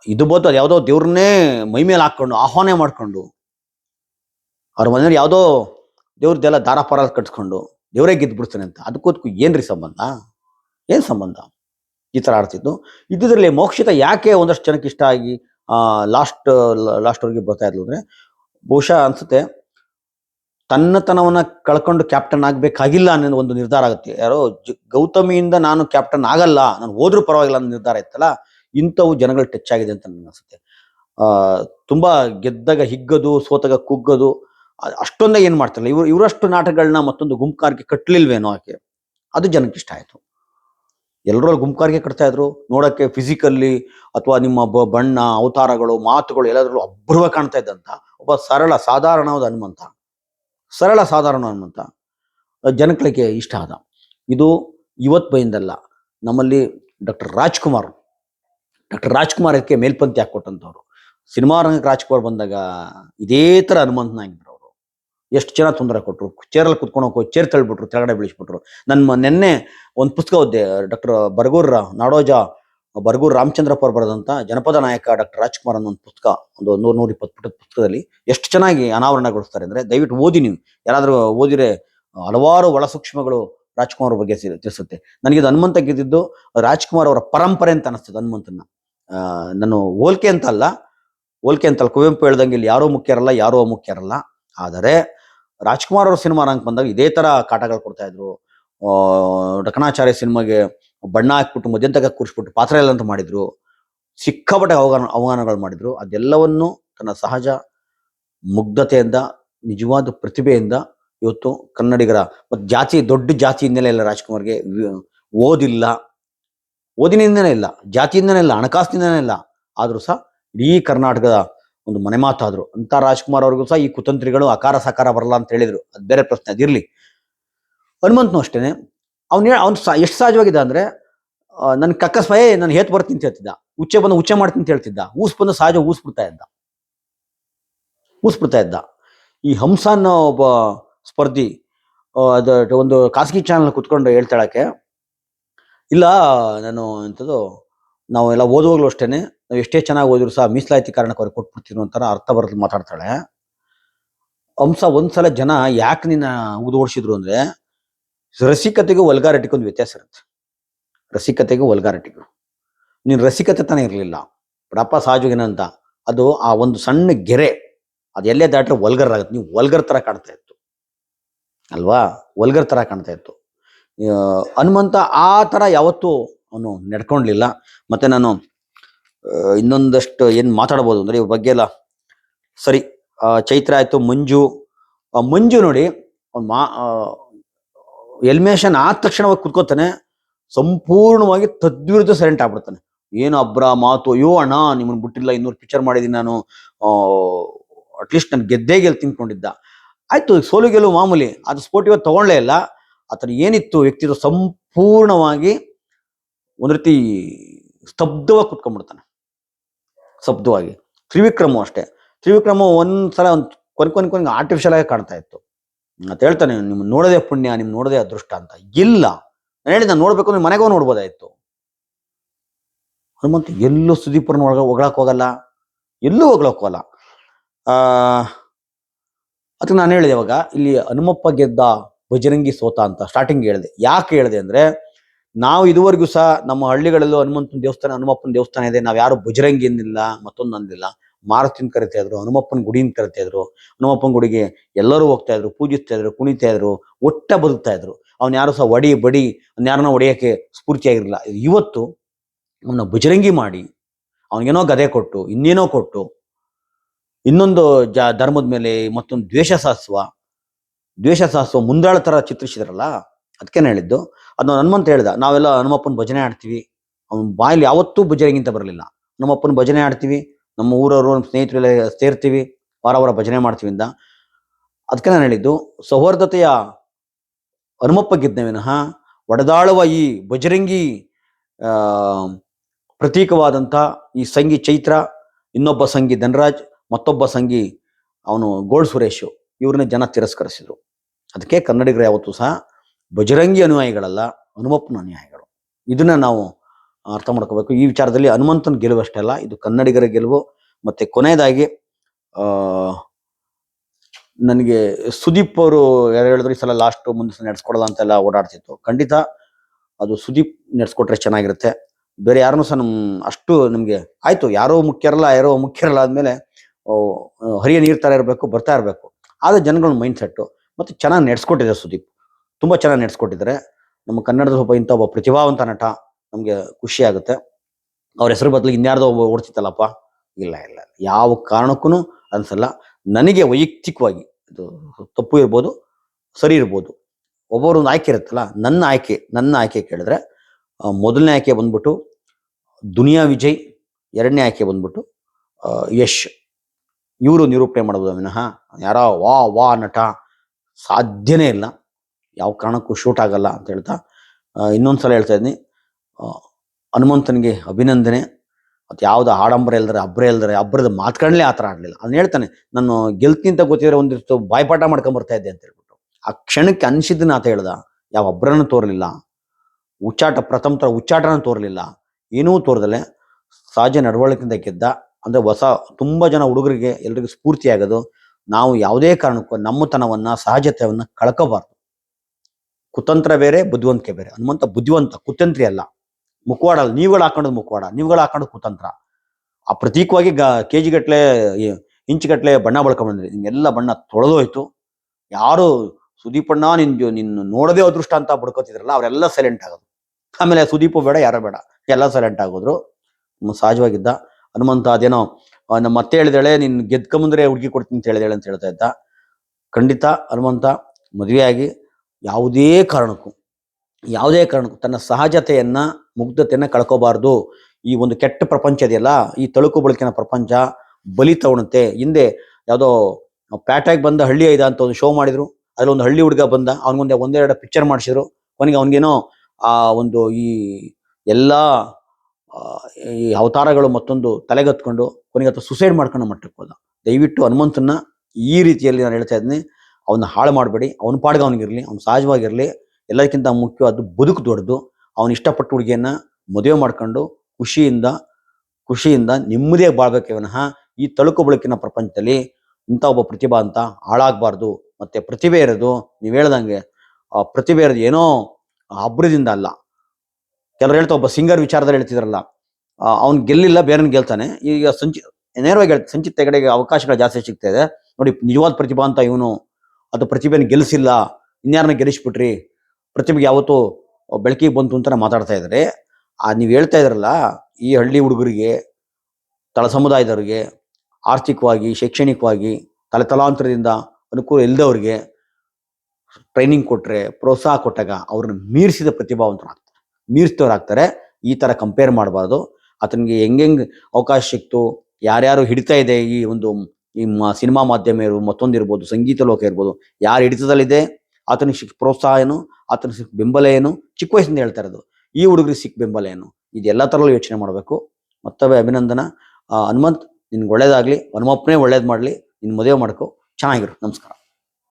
ಇದು ಬಂತು, ಅದು ಯಾವುದೋ ದೇವ್ರನ್ನೇ ಮೈ ಮೇಲೆ ಹಾಕೊಂಡು ಆಹ್ವಾನ ಮಾಡಿಕೊಂಡು, ಅವ್ರ ಮನೇಲಿ ಯಾವುದೋ ದೇವ್ರದ್ದೆಲ್ಲ ದಾರ ಪಾರ ಕಟ್ಸ್ಕೊಂಡು ದೇವರೇ ಗೆದ್ದು ಬಿಡ್ತಾನೆ ಅಂತ. ಅದಕ್ಕೂ ಏನ್ರಿ ಸಂಬಂಧ? ಏನ್ ಸಂಬಂಧ? ಈ ಥರ ಆಡ್ತಿದ್ದು. ಇದ್ದಿದ್ರಲ್ಲಿ ಮೋಕ್ಷಿತ ಯಾಕೆ ಒಂದಷ್ಟು ಜನಕ್ಕೆ ಇಷ್ಟ ಆಗಿ ಲಾಸ್ಟ್ ಲಾಸ್ಟ್ ವರೆಗೆ ಬರ್ತಾ ಇದ್ಲು ಅಂದ್ರೆ, ಬಹುಶಃ ಅನ್ಸುತ್ತೆ ತನ್ನತನವನ್ನ ಕಳ್ಕೊಂಡು ಕ್ಯಾಪ್ಟನ್ ಆಗ್ಬೇಕಾಗಿಲ್ಲ ಅನ್ನೋ ಒಂದು ನಿರ್ಧಾರ ಆಗುತ್ತೆ. ಯಾರೋ ಗೌತಮಿಯಿಂದ ನಾನು ಕ್ಯಾಪ್ಟನ್ ಆಗಲ್ಲ, ನಾನು ಹೋದ್ರೂ ಪರವಾಗಿಲ್ಲ ಅನ್ನೋ ನಿರ್ಧಾರ ಇತ್ತಲ್ಲ, ಇಂಥವು ಜನಗಳು ಟಚ್ ಆಗಿದೆ ಅಂತ ನನಗೆ ಅನ್ಸುತ್ತೆ ಆ, ತುಂಬಾ ಗೆದ್ದಾಗ ಹಿಗ್ಗದು, ಸೋತಾಗ ಕುಗ್ಗದು ಅ- ಏನು ಮಾಡ್ತಾರಲ್ಲ, ಇವ್ರು ಇವರಷ್ಟು ನಾಟಕಗಳನ್ನ ಮತ್ತೊಂದು ಗುಂಪುಕಾರಿಗೆ ಕಟ್ಟಲಿಲ್ವೇನೋ ಆಕೆ, ಅದು ಜನಕ್ಕೆ ಇಷ್ಟ ಆಯ್ತು. ಎಲ್ಲರೂ ಅಲ್ಲಿ ಗುಂಪ್ಕಾರ್ಗೆ ಕಟ್ತಾ ಇದ್ರು ನೋಡಕ್ಕೆ ಫಿಸಿಕಲ್ಲಿ ಅಥವಾ ನಿಮ್ಮ ಬಣ್ಣ, ಅವತಾರಗಳು, ಮಾತುಗಳು ಎಲ್ಲದರಲ್ಲೂ ಅಭ್ರವ ಕಾಣ್ತಾ ಇದ್ದಂತ, ಒಬ್ಬ ಸರಳ, ಸಾಧಾರಣವಾದ ಹನುಮಂತ. ಸರಳ, ಸಾಧಾರಣ ಹನುಮಂತ. ಜನಗಳಿಗೆ ಇಷ್ಟ ಆದ. ಇದು ಇವತ್ತು ಬೈಂದಲ್ಲ ನಮ್ಮಲ್ಲಿ ಡಾಕ್ಟರ್ ರಾಜ್ಕುಮಾರ್. ಡಾಕ್ಟರ್ ರಾಜ್ಕುಮಾರ್ ಅದಕ್ಕೆ ಮೇಲ್ಪಂಕ್ತಿ ಹಾಕ್ಕೊಟ್ಟಂಥವ್ರು. ಸಿನಿಮಾ ರಂಗಕ್ಕೆ ರಾಜ್ಕುಮಾರ್ ಬಂದಾಗ ಇದೇ ತರ ಹನುಮಂತನಾಗಿದ್ರು ಅವರು ಎಷ್ಟು ಚೆನ್ನಾಗಿ ತೊಂದರೆ ಕೊಟ್ಟರು ಚೇರಲ್ಲಿ ಕುತ್ಕೊಂಡು ಚೇರ್ ತಳ್ಳಿಬಿಟ್ರು ಕೆಳಗಡೆ ಬೀಳಿಸ್ಬಿಟ್ರು. ನನ್ನ ನಿನ್ನೆ ಒಂದು ಪುಸ್ತಕ ಓದಿದೆ ಡಾಕ್ಟರ್ ಬರ್ಗೂರ್ ನಾಡೋಜ, ಬರ್ಗೂರ್ ರಾಮಚಂದ್ರಪ್ಪ ಅವ್ರು ಬರೆದಂಥ ಜನಪದ ನಾಯಕ ಡಾಕ್ಟರ್ ರಾಜ್ಕುಮಾರ್ ಅನ್ನೋ ಒಂದು ಪುಸ್ತಕ, ಒಂದು ನೂರ ನೂರ ಇಪ್ಪತ್ತು ಪುಟದ ಪುಸ್ತಕದಲ್ಲಿ ಎಷ್ಟು ಚೆನ್ನಾಗಿ ಅನಾವರಣಗೊಳಿಸ್ತಾರೆ ಅಂದ್ರೆ, ದಯವಿಟ್ಟು ಓದಿ ನೀವು. ಯಾರಾದರೂ ಓದಿದ್ರೆ ಹಲವಾರು ಒಳಸೂಕ್ಷ್ಮಗಳು ರಾಜ್ಕುಮಾರ್ ಬಗ್ಗೆ ತಿಳಿಸುತ್ತೆ. ನನಗೆ ಇದು ಹನುಮಂತ ಗೆದ್ದಿದ್ದು ರಾಜ್ಕುಮಾರ್ ಅವರ ಪರಂಪರೆ ಅಂತ ಅನಿಸ್ತದೆ ಹನುಮಂತನ ನಾನು ಹೋಲ್ಕೆ ಅಂತ ಅಲ್ಲ ಹೋಲ್ಕೆ ಅಂತಲ್ಲ ಕುವೆಂಪು ಹೇಳ್ದಂಗೆ ಇಲ್ಲಿ ಯಾರೋ ಮುಖ್ಯರಲ್ಲ, ಯಾರೋ ಅಮುಖ್ಯರಲ್ಲ. ಆದರೆ ರಾಜ್ಕುಮಾರ್ ಅವ್ರ ಸಿನಿಮಾ ರಂಗ್ ಬಂದಾಗ ಇದೇ ತರ ಕಾಟಗಳು ಕೊಡ್ತಾ ಇದ್ರು. ಡಕಣಾಚಾರ್ಯ ಸಿನಿಮಾಗೆ ಬಣ್ಣ ಹಾಕ್ಬಿಟ್ಟು ಮಧ್ಯಂತಕ ಕೂರಿಸ್ಬಿಟ್ಟು ಪಾತ್ರ ಇಲ್ಲ ಅಂತ ಮಾಡಿದ್ರು. ಸಿಕ್ಕಾಪಟ್ಟೆ ಅವಗಾನ ಅವಮಾನಗಳು ಮಾಡಿದ್ರು. ಅದೆಲ್ಲವನ್ನು ತನ್ನ ಸಹಜ ಮುಗ್ಧತೆಯಿಂದ, ನಿಜವಾದ ಪ್ರತಿಭೆಯಿಂದ ಇವತ್ತು ಕನ್ನಡಿಗರ ಮತ್ತು ಜಾತಿ, ದೊಡ್ಡ ಜಾತಿ ಹಿನ್ನೆಲೆ ಇಲ್ಲ ರಾಜ್ಕುಮಾರ್ಗೆ ಓದಿಲ್ಲ. ಓದಿನಿಂದನೇ ಇಲ್ಲ, ಜಾತಿಯಿಂದನೇ ಇಲ್ಲ, ಹಣಕಾಸಿನಿಂದನೇ ಇಲ್ಲ. ಆದರೂ ಸಹ ಇಡೀ ಕರ್ನಾಟಕದ ಒಂದು ಮನೆ ಮಾತಾದ್ರು. ಅಂತ ರಾಜ್ಕುಮಾರ್ ಅವ್ರಿಗೂ ಸಹ ಈ ಕುತಂತ್ರಿಗಳು ಅಕಾರ ಸಕಾರ ಬರಲ್ಲ ಅಂತ ಹೇಳಿದ್ರು. ಅದು ಬೇರೆ ಪ್ರಶ್ನೆ ಅದಿರಲಿ ಹನುಮಂತನು ಅಷ್ಟೇನೆ. ಅವ್ನು ಅವ್ನು ಎಷ್ಟು ಸಹಜವಾಗಿದೆ ಅಂದ್ರೆ ನನ್ನ ಕಕ್ಕಸ್ಮಯೇ ನಾನು ಹೇತ್ ಬರ್ತೀನಿ ಅಂತ ಹೇಳ್ತಿದ್ದ. ಉಚ್ಚೆ ಬಂದು ಉಚ್ಚೆ ಮಾಡ್ತೀನಿ ಅಂತ ಹೇಳ್ತಿದ್ದ. ಊಸ್ ಬಂದು ಸಹಜ ಊಸ್ಬಿಡ್ತಾ ಇದ್ದ. ಊಸ್ಬಿಡ್ತಾ ಇದ್ದ. ಈ ಹಂಸ ಅನ್ನೋ ಒಬ್ಬ ಸ್ಪರ್ಧಿ ಅದು ಒಂದು ಖಾಸಗಿ ಚಾನಲ್ ಕುತ್ಕೊಂಡು ಹೇಳ್ತಾಳಕ್ಕೆ, ಇಲ್ಲ, ನಾನು ಎಂಥದ್ದು ನಾವೆಲ್ಲ ಓದುವಾಗಲೂ ಅಷ್ಟೇನೆ, ನಾವು ಎಷ್ಟೇ ಚೆನ್ನಾಗಿ ಓದಿದ್ರು ಸಹ ಮೀಸಲಾತಿ ಕಾರಣಕ್ಕೆ ಅವ್ರಿಗೆ ಅಂತ ಅರ್ಥ ಬರೋದು ಮಾತಾಡ್ತಾಳೆ. ಹಂಸ ಒಂದ್ಸಲ ಜನ ಯಾಕೆ ನಿನ್ನ ಉಗಿದು ಓಡಿಸಿದ್ರು ಅಂದ್ರೆ, ರಸಿಕತೆಗೂ ವಲ್ಗಾರಿಟಿಗೂ ಒಂದು ವ್ಯತ್ಯಾಸ ಇರುತ್ತೆ. ರಸಿಕತೆಗೂ ವಲ್ಗಾರಿಟಿಗೂ. ನೀನು ರಸಿಕತೆ ತಾನೇ ಇರಲಿಲ್ಲ. ಬಿಡಪ್ಪ ಅಂತ. ಅದು ಆ ಒಂದು ಸಣ್ಣ ಗೆರೆ, ಅದು ದಾಟ್ರೆ ವಲ್ಗರ್ ಆಗುತ್ತೆ. ನೀವು ವಲ್ಗರ್ ತರ ಕಾಣ್ತಾ ಇತ್ತು. ಅಲ್ವಾ? ವಲ್ಗರ್ ತರ ಕಾಣ್ತಾ ಇತ್ತು. ಹನುಮಂತ ಆ ತರ ಯಾವತ್ತೂ ಅವನು ನಡ್ಕೊಳ್ಲಿಲ್ಲ ಮತ್ತೆ ನಾನು ಇನ್ನೊಂದಷ್ಟು ಏನು ಮಾತಾಡ್ಬೋದು ಅಂದ್ರೆ ಇವ್ರ ಬಗ್ಗೆ ಎಲ್ಲ ಸರಿ ಚೈತ್ರ ಆಯ್ತು, ಮಂಜು ಮಂಜು ನೋಡಿ, ಅವ್ನು ಮಾ ಎಲ್ಮೇಷನ್ ಆದ ತಕ್ಷಣ ಹೋಗಿ ಕುತ್ಕೋತಾನೆ, ಸಂಪೂರ್ಣವಾಗಿ ತದ್ವಿರುದ್ಧ ಸೈಲೆಂಟ್ ಆಗ್ಬಿಡ್ತಾನೆ. ಏನು ಅಬ್ರ ಮಾತು, ಅಯ್ಯೋ ಅಣ್ಣ ನಿಮ್ಮನ್ನು ಬಿಟ್ಟಿಲ್ಲ, ಇನ್ನೂರು ಪಿಕ್ಚರ್ ಮಾಡಿದೀನಿ ನಾನು ಅಟ್ಲೀಸ್ಟ್ ನಾನು ಗೆದ್ದೇ ಗೆಲ್ ತಿನ್ಕೊಂಡಿದ್ದ. ಆಯ್ತು, ಸೋಲು ಗೆಲುವು ಮಾಮೂಲಿ, ಅದು ಸ್ಪೋರ್ಟ್ ಇವತ್ತು ತಗೊಳ್ಳೇ ಇಲ್ಲ. ಆತನ ಏನಿತ್ತು ವ್ಯಕ್ತಿತ್ವ ಸಂಪೂರ್ಣವಾಗಿ ಒಂದ್ ರೀತಿ ಸ್ತಬ್ಧವಾಗಿ ಕುತ್ಕೊಂಡ್ಬಿಡ್ತಾನೆ. ಸ್ತಬ್ಧವಾಗಿ. ತ್ರಿವಿಕ್ರಮು ಅಷ್ಟೇ. ತ್ರಿವಿಕ್ರಮ ಒಂದ್ಸಲ ಒಂದು ಕೊನೆ ಕೊನೆ ಕೊನೆಗೆ ಆರ್ಟಿಫಿಷಿಯಲ್ ಆಗಿ ಕಾಣ್ತಾ ಇತ್ತು. ಅಂತ ಹೇಳ್ತಾನೆ, ನಿಮ್ ನೋಡದೆ ಪುಣ್ಯ, ನಿಮ್ ನೋಡದೆ ಅದೃಷ್ಟ ಅಂತ. ಇಲ್ಲ. ನಾನು ಹೇಳಿದ ನೋಡ್ಬೇಕು ಅಂದ್ರೆ ಮನೆಗೂ ನೋಡ್ಬೋದಾಯ್ತು. ಹನುಮಂತ ಎಲ್ಲೂ ಸುದೀಪರ್ನ ಒಳಗ ಹೊಗಳಕ್ ಹೋಗಲ್ಲ. ಎಲ್ಲೂ ಹೊಗಳಕ್ ಹೋಗಲ್ಲ. ಆ, ಅದಕ್ಕೆ ನಾನು ಹೇಳಿದೆ ಇವಾಗ, ಇಲ್ಲಿ ಹನುಮಪ್ಪ ಗೆದ್ದ ಬಜರಂಗಿ ಸೋತ ಅಂತ ಸ್ಟಾರ್ಟಿಂಗ್ ಹೇಳಿದೆ. ಯಾಕೆ ಹೇಳಿದೆ ಅಂದ್ರೆ ನಾವು ಇದುವರೆಗೂ ಸಹ ನಮ್ಮ ಹಳ್ಳಿಗಳಲ್ಲೂ ಹನುಮಂತನ ದೇವಸ್ಥಾನ, ಹನುಮಪ್ಪನ ದೇವಸ್ಥಾನ ಇದೆ. ನಾವು ಯಾರು ಭುಜರಂಗಿ ಅಂದಿಲ್ಲ ಮತ್ತೊಂದು ಅಂದಿಲ್ಲ ಮಾರುತಿನ ಕರಿತಾ ಇದ್ರು, ಹನುಮಪ್ಪನ ಗುಡಿನ ಕರಿತಾ ಇದ್ರು, ಹನುಮಪ್ಪನ ಗುಡಿಗೆ ಎಲ್ಲರೂ ಹೋಗ್ತಾ ಇದ್ರು, ಪೂಜಿಸ್ತಾ ಇದ್ರು, ಕುಣಿತಾ ಇದ್ರು, ಒಟ್ಟ ಬದುಕ್ತಾ ಇದ್ರು. ಅವ್ನ ಯಾರು ಸಹ ಒಡಿ ಬಡಿ ಯಾರನ್ನ ಒಡೆಯಕ್ಕೆ ಸ್ಫೂರ್ತಿಯಾಗಿರಲಿಲ್ಲ. ಇವತ್ತು ಅವನ ಭುಜರಂಗಿ ಮಾಡಿ, ಅವನಿಗೇನೋ ಗದೆ ಕೊಟ್ಟು, ಇನ್ನೇನೋ ಕೊಟ್ಟು, ಇನ್ನೊಂದು ಜ, ಧರ್ಮದ ಮೇಲೆ ಮತ್ತೊಂದು ದ್ವೇಷ ಸಾಸುವ ದ್ವೇಷ ಸಾಸುವ ಮುಂದಾಳ ತರ ಚಿತ್ರಿಸಿದ್ರಲ್ಲ ಅದಕ್ಕೇನೆ ಹೇಳಿದ್ದು? ಅದನ್ನ ಹನುಮಂತ ಹೇಳ್ದ, ನಾವೆಲ್ಲ ಹನುಮಪ್ಪನ ಭಜನೆ ಆಡ್ತೀವಿ. ಅವ್ನ ಬಾಯಲ್ಲಿ ಯಾವತ್ತೂ ಬಜರಂಗಿಂತ ಬರಲಿಲ್ಲ. ಹನುಮಪ್ಪನ ಭಜನೆ ಆಡ್ತೀವಿ, ನಮ್ಮ ಊರವರು, ನಮ್ಮ ಸ್ನೇಹಿತರೆಲ್ಲ ಸೇರ್ತೀವಿ, ವಾರ ವಾರ ಭಜನೆ ಮಾಡ್ತೀವಿ ಅಂತ. ಅದಕ್ಕೆ ನಾನು ಹೇಳಿದ್ದು? ಸೌಹಾರ್ದತೆಯ ಹನುಮಪ್ಪ ಗೆದ್ದ ವಿನಃ ಒಡೆದಾಳುವ ಈ ಬಜರಂಗಿ ಆ ಪ್ರತೀಕವಾದಂಥ ಈ ಸಂಗಿ ಚೈತ್ರ, ಇನ್ನೊಬ್ಬ ಸಂಗಿ ಧನರಾಜ್, ಮತ್ತೊಬ್ಬ ಸಂಗಿ ಅವನು ಗೋಳ್ ಸುರೇಶು, ಇವ್ರನ್ನ ಜನ ತಿರಸ್ಕರಿಸಿದ್ರು. ಅದಕ್ಕೆ ಕನ್ನಡಿಗರು ಯಾವತ್ತೂ ಸಹ ಬಜರಂಗಿ ಅನುಯಾಯಿಗಳಲ್ಲ, ಹನುಮಪ್ಪನ ಅನುಯಾಯಿಗಳು. ಇದನ್ನ ನಾವು ಅರ್ಥ ಮಾಡ್ಕೋಬೇಕು. ಈ ವಿಚಾರದಲ್ಲಿ ಹನುಮಂತನ ಗೆಲುವು ಅಲ್ಲ, ಇದು ಕನ್ನಡಿಗರ ಗೆಲುವು. ಮತ್ತೆ ಕೊನೆಯದಾಗಿ ನನಗೆ ಸುದೀಪ್ ಅವರು ಯಾರು ಹೇಳಿದ್ರು ಈ ಸಲ ಲಾಸ್ಟ್ ಮುಂದೆ ನಡ್ಸ್ಕೊಡಲ್ಲ ಅಂತೆಲ್ಲ ಓಡಾಡ್ತಿತ್ತು. ಖಂಡಿತ ಅದು ಸುದೀಪ್ ನಡೆಸ್ಕೊಟ್ರೆ ಚೆನ್ನಾಗಿರುತ್ತೆ. ಬೇರೆ ಯಾರನ್ನೂ ಸಹ ನಮ್, ಅಷ್ಟು ನಮಗೆ ಆಯ್ತು. ಯಾರೋ ಮುಖ್ಯರಲ್ಲ ಯಾರೋ ಮುಖ್ಯರಲ್ಲ ಆದ್ಮೇಲೆ ಹರಿಯ ನೀರ್ ತರ ಇರಬೇಕು, ಬರ್ತಾ ಇರಬೇಕು. ಆದ್ರೆ ಜನಗಳ ಮೈಂಡ್ ಸೆಟ್ಟು ಮತ್ತೆ ಚೆನ್ನಾಗಿ ನಡೆಸ್ಕೊಟ್ಟಿದೆ ಸುದೀಪ್. ತುಂಬಾ ಚೆನ್ನಾಗಿ ನಡೆಸ್ಕೊಟ್ಟಿದ್ದಾರೆ. ನಮ್ಮ ಕನ್ನಡದ ಒಬ್ಬ ಇಂಥ ಒಬ್ಬ ಪ್ರತಿಭಾವಂತ ನಟ ನಮಗೆ ಖುಷಿ ಆಗುತ್ತೆ. ಅವ್ರ ಹೆಸರು ಬದಲಿಗೆ ಇನ್ಯಾರ್ದೋ ಒಬ್ಬ ಓಡ್ತಿತ್ತಲ್ಲಪ್ಪ? ಇಲ್ಲ ಇಲ್ಲ ಯಾವ ಕಾರಣಕ್ಕೂ ಅನ್ಸಲ್ಲ. ನನಗೆ ವೈಯಕ್ತಿಕವಾಗಿ ಇದು ತಪ್ಪು ಇರ್ಬೋದು, ಸರಿ ಇರ್ಬೋದು. ಒಬ್ಬರೊಂದು ಆಯ್ಕೆ ಇರುತ್ತಲ್ಲ, ನನ್ನ ಆಯ್ಕೆ ನನ್ನ ಆಯ್ಕೆ ಕೇಳಿದ್ರೆ ಮೊದಲನೇ ಆಯ್ಕೆ ಬಂದ್ಬಿಟ್ಟು ದುನಿಯಾ ವಿಜಯ್, ಎರಡನೇ ಆಯ್ಕೆ ಬಂದ್ಬಿಟ್ಟು ಯಶ್. ಇವರು ನಿರೂಪಣೆ ಮಾಡ್ಬೋದು ವಿನಃ ಯಾರ ವಾ ವಾ ನಟ ಸಾಧ್ಯನೇ ಇಲ್ಲ. ಯಾವ ಕಾರಣಕ್ಕೂ ಶೂಟ್ ಆಗಲ್ಲ ಅಂತ ಹೇಳ್ತಾ ಇನ್ನೊಂದ್ಸಲ ಹೇಳ್ತಾ ಇದ್ದೀನಿ ಹನುಮಂತನಿಗೆ ಅಭಿನಂದನೆ. ಮತ್ತು ಯಾವ್ದು ಆಡಂಬರ ಇಲ್ದರೆ ಅಬ್ರ ಇಲ್ದರೆ ಅಬ್ರದ ಮಾತ್ಕೊಂಡ್ಲೇ ಆ ಥರ ಆಡಲಿಲ್ಲ ಅದನ್ನ ಹೇಳ್ತಾನೆ, ನಾನು ಗೆಲ್ತಿಂತ ಗೊತ್ತಿದ್ರೆ ಒಂದಿಷ್ಟು ಬಾಯ್ಪಾಠ ಮಾಡ್ಕೊಂಬರ್ತಾ ಇದ್ದೆ ಅಂತ ಹೇಳ್ಬಿಟ್ಟು. ಆ ಕ್ಷಣಕ್ಕೆ ಅನಿಸಿದ್ದನ್ನ ಆತ ಹೇಳ್ದ, ಯಾವ ಅಬ್ರನೂ ತೋರಲಿಲ್ಲ. ಉಚ್ಚಾಟ ಪ್ರಥಮ ಥರ ಉಚ್ಚಾಟನ ತೋರಲಿಲ್ಲ. ಏನೂ ತೋರದಲೆ ಸಹಜ ನಡವಳಿಕೆಯಿಂದ ಗೆದ್ದ. ಅಂದರೆ ಹೊಸ, ತುಂಬ ಜನ ಹುಡುಗರಿಗೆ ಎಲ್ರಿಗೂ ಸ್ಫೂರ್ತಿಯಾಗೋದು. ನಾವು ಯಾವುದೇ ಕಾರಣಕ್ಕೂ ನಮ್ಮತನವನ್ನ, ಸಹಜತೆಯನ್ನ ಕಳ್ಕೋಬಾರ್ದು. ಕುತಂತ್ರ ಬೇರೆ, ಬುದ್ಧಿವಂತಿಕೆ ಬೇರೆ. ಹನುಮಂತ ಬುದ್ಧಿವಂತ, ಕುತಂತ್ರಿ ಅಲ್ಲ. ಮುಖವಾಡ ಅಲ್ಲ. ನೀವುಗಳು ಹಾಕೊಂಡದ್ ಮುಖವಾಡ. ನೀವುಗಳು ಹಾಕೊಂಡು ಕುತಂತ್ರ. ಆ ಪ್ರತೀಕವಾಗಿ ಗ ಕೆ ಜಿ ಗಟ್ಲೆ ಇಂಚುಗಟ್ಲೆ ಬಣ್ಣ ಬಳ್ಕೊಂಡ್ಬಂದ್ರಿ ನಿಮ್ಗೆಲ್ಲ ಬಣ್ಣ ತೊಳೆದೋಯ್ತು ಯಾರು ಸುದೀಪಣ್ಣ ನಿನ್ ನಿನ್ನ ನೋಡದೇ ಅದೃಷ್ಟ ಅಂತ ಬಡ್ಕೋತಿದ್ರಲ್ಲ, ಅವರೆಲ್ಲ ಸೈಲೆಂಟ್ ಆಗೋದು. ಆಮೇಲೆ ಸುದೀಪು ಬೇಡ, ಯಾರೋ ಬೇಡ. ಎಲ್ಲ ಸೈಲೆಂಟ್ ಆಗೋದ್ರು. ಸಹಜವಾಗಿದ್ದ. ಹನುಮಂತ, ಅದೇನೋ ನಮ್ಮ ಮತ್ತೆ ಹೇಳಿದಾಳೆ, ನಿನ್ ಗೆದ್ಕೊಂಬಂದ್ರೆ ಹುಡುಗಿ ಕೊಡ್ತೀನಿ ಅಂತ ಹೇಳಿದಾಳೆ ಅಂತ ಹೇಳ್ತಾ ಇದ್ದ. ಖಂಡಿತ ಹನುಮಂತ, ಮದುವೆಯಾಗಿ ಯಾವುದೇ ಕಾರಣಕ್ಕೂ ಯಾವುದೇ ಕಾರಣಕ್ಕೂ ತನ್ನ ಸಹಜತೆಯನ್ನ, ಮುಗ್ಧತೆಯನ್ನ ಕಳ್ಕೋಬಾರ್ದು. ಈ ಒಂದು ಕೆಟ್ಟ ಪ್ರಪಂಚ ಇದೆಯಲ್ಲ, ಈ ತಳುಕು ಬಳುಕಿನ ಪ್ರಪಂಚ ಬಲಿ ತಗೊಳುತ್ತೆ. ಹಿಂದೆ ಯಾವುದೋ ಪ್ಯಾಟಾಗಿ ಬಂದ ಹಳ್ಳಿ ಐದ ಅಂತ ಒಂದು ಶೋ ಮಾಡಿದ್ರು. ಅದ್ರಲ್ಲಿ ಒಂದು ಹಳ್ಳಿ ಹುಡುಗ ಬಂದ ಅವನಿಗೊಂದು ಒಂದೆರಡು ಪಿಕ್ಚರ್ ಮಾಡಿಸಿದ್ರು. ಕೊನೆಗೆ ಅವನಿಗೇನೋ ಆ ಒಂದು ಈ ಎಲ್ಲ ಈ ಅವತಾರಗಳು ಮತ್ತೊಂದು ತಲೆಗತ್ಕೊಂಡು, ಕೊನೆಗೆ ಅಥವಾ ಸುಸೈಡ್ ಮಾಡ್ಕೊಂಡು ಮಟ್ಟಕ್ಕೆ ಹೋದ. ದಯವಿಟ್ಟು ಹನುಮಂತನ್ನ ಈ ರೀತಿಯಲ್ಲಿ ನಾನು ಹೇಳ್ತಾ ಇದ್ದೀನಿ ಅವನ್ನ ಹಾಳು ಮಾಡಬೇಡಿ, ಅವನ ಪಾಡ್ಗೆ ಅವನಿಗಿರ್ಲಿ ಅವ್ನು ಸಹಜವಾಗಿರ್ಲಿ ಎಲ್ಲದಕ್ಕಿಂತ ಮುಖ್ಯವಾದ ಬದುಕು ದೊಡ್ಡದು. ಅವನು ಇಷ್ಟಪಟ್ಟ ಹುಡುಗಿಯನ್ನ ಮದುವೆ ಮಾಡ್ಕೊಂಡು ಖುಷಿಯಿಂದ ಖುಷಿಯಿಂದ ನೆಮ್ಮದಿಯಾಗಿ ಬಾಳ್ಬೇಕೆ ವಿನಃ ಈ ತಳುಕು ಬಳಕಿನ ಪ್ರಪಂಚದಲ್ಲಿ ಇಂಥ ಒಬ್ಬ ಪ್ರತಿಭಾ ಅಂತ ಹಾಳಾಗಬಾರ್ದು. ಮತ್ತೆ ಪ್ರತಿಭೆ ಇರೋದು, ನೀವು ಹೇಳ್ದಂಗೆ, ಆ ಪ್ರತಿಭೆ ಇರೋದು ಏನೋ ಅಬ್ರದಿಂದ ಅಲ್ಲ. ಕೆಲವ್ರು ಹೇಳ್ತಾ ಒಬ್ಬ ಸಿಂಗರ್ ವಿಚಾರದಲ್ಲಿ ಹೇಳ್ತಿದ್ರಲ್ಲ ಅವ್ನು ಗೆಲ್ಲಿಲ್ಲ ಬೇರೆ ಗೆಲ್ತಾನೆ. ಈಗ ಸಂಚಿ, ನೇರವಾಗಿ ಹೇಳ್ತ, ಸಂಚಿತ್ ಹೆಗಡೆಗೆ ಅವಕಾಶಗಳು ಜಾಸ್ತಿ ಸಿಗ್ತಾ ಇದೆ. ನೋಡಿ, ನಿಜವಾದ ಪ್ರತಿಭಾ ಅಂತ ಇವನು ಅದು ಪ್ರತಿಭೆನ ಗೆಲ್ಲಿಸಿಲ್ಲ ಇನ್ಯಾರನ್ನ ಗೆಲ್ಲಿಸ್ಬಿಟ್ರಿ, ಪ್ರತಿಭೆಗೆ ಯಾವತ್ತೂ ಬೆಳಕಿಗೆ ಬಂತು ಅಂತ ಮಾತಾಡ್ತಾ ಇದ್ದಾರೆ. ಆ, ನೀವು ಹೇಳ್ತಾ ಇದ್ರಲ್ಲ, ಈ ಹಳ್ಳಿ ಹುಡುಗರಿಗೆ, ತಳ ಸಮುದಾಯದವ್ರಿಗೆ, ಆರ್ಥಿಕವಾಗಿ, ಶೈಕ್ಷಣಿಕವಾಗಿ ತಲೆತಲಾಂತರದಿಂದ ಅನುಕೂಲ ಇಲ್ಲದವ್ರಿಗೆ ಟ್ರೈನಿಂಗ್ ಕೊಟ್ಟರೆ ಪ್ರೋತ್ಸಾಹ ಕೊಟ್ಟಾಗ ಅವ್ರನ್ನ ಮೀರಿಸಿದ ಪ್ರತಿಭಾವಂತರಾಗ್ತಾರೆ ಮೀರಿಸಿದವರಾಗ್ತಾರೆ ಈ ಥರ ಕಂಪೇರ್ ಮಾಡಬಾರ್ದು. ಆತನಿಗೆ ಹೆಂಗೆಂಗೆ ಅವಕಾಶ ಸಿಕ್ತು, ಯಾರ್ಯಾರು ಹಿಡಿತಾ ಇದೆ ಈ ಒಂದು ಈ ಸಿನಿಮಾ ಮಾಧ್ಯಮ ಇರ್ಬೋದು ಮತ್ತೊಂದಿರ್ಬೋದು ಸಂಗೀತ ಲೋಕ ಇರ್ಬೋದು, ಯಾರು ಹಿಡಿತದಲ್ಲಿದೆ, ಆತನಿಗೆ ಸಿಕ್ಕ ಪ್ರೋತ್ಸಾಹ ಏನು, ಆತನಿಗೆ ಸಿಕ್ಕ ಬೆಂಬಲ ಏನು, ಚಿಕ್ಕ ವಯಸ್ಸಿಂದ ಹೇಳ್ತಾ ಇರೋದು. ಈ ಹುಡುಗರಿಗೆ ಸಿಕ್ಕ ಬೆಂಬಲ ಏನು? ಇದೆಲ್ಲ ತರಲ್ಲೂ ಯೋಚನೆ ಮಾಡಬೇಕು. ಮತ್ತೊಮ್ಮೆ ಅಭಿನಂದನ. ಹನುಮಂತ್, ನಿನ್ಗೆ ಒಳ್ಳೇದಾಗಲಿ, ಹನುಮಪ್ಪನೇ ಒಳ್ಳೇದು ಮಾಡ್ಲಿ ನಿನ್ನ ಮದುವೆ ಮಾಡ್ಕೋ. ಚೆನ್ನಾಗಿರು. ನಮಸ್ಕಾರ.